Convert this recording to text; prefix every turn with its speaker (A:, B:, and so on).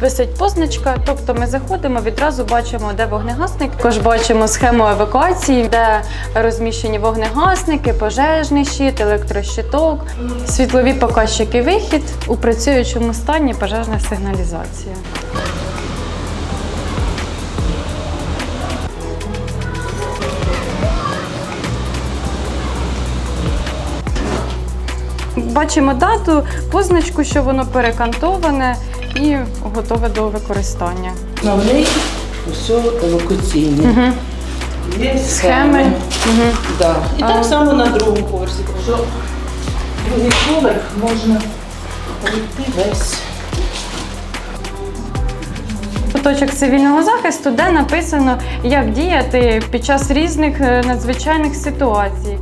A: висить позначка. Тобто ми заходимо, відразу бачимо, де вогнегасник. Також бачимо схему евакуації, де розміщені вогнегасники, пожежний щит, електрощиток, світлові показчики вихід у працюючому стані пожежна сигналізація. Бачимо дату, позначку, що воно перекантоване і готове до використання.
B: Основний усе евакуаційний.
A: Угу.
B: Є
A: Схеми. Угу.
B: Да. І
A: А.
B: так само на другому поверсі. Що другий поверх можна пройти весь.
A: Куточок цивільного захисту, де написано, як діяти під час різних е, надзвичайних ситуацій.